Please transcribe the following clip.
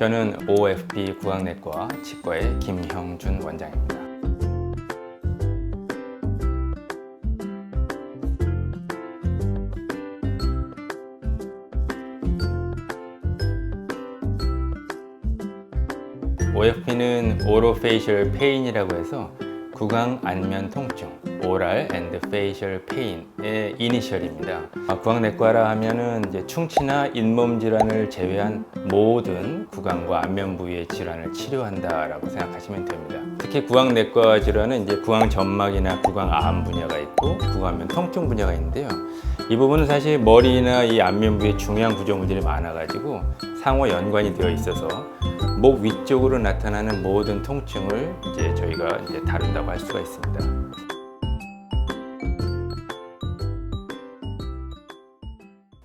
저는 OFP 구강내과 치과의 김형준 원장입니다. OFP는 오로페이셜 페인이라고 해서 구강 안면 통증, 오랄 앤드 페이셜 페인의 이니셜입니다. 아, 구강내과라 하면은 이제 충치나 잇몸 질환을 제외한 모든 구강과 안면 부위의 질환을 치료한다라고 생각하시면 됩니다. 특히 구강내과 질환은 이제 구강 점막이나 구강 암 분야가 있고 구강면 통증 분야가 있는데요. 이 부분은 사실 머리나 이 안면 부위에 중요한 구조물들이 많아가지고 상호 연관이 되어 있어서 목 위쪽으로 나타나는 모든 통증을 이제 저희가 이제 다룬다고 할 수가 있습니다.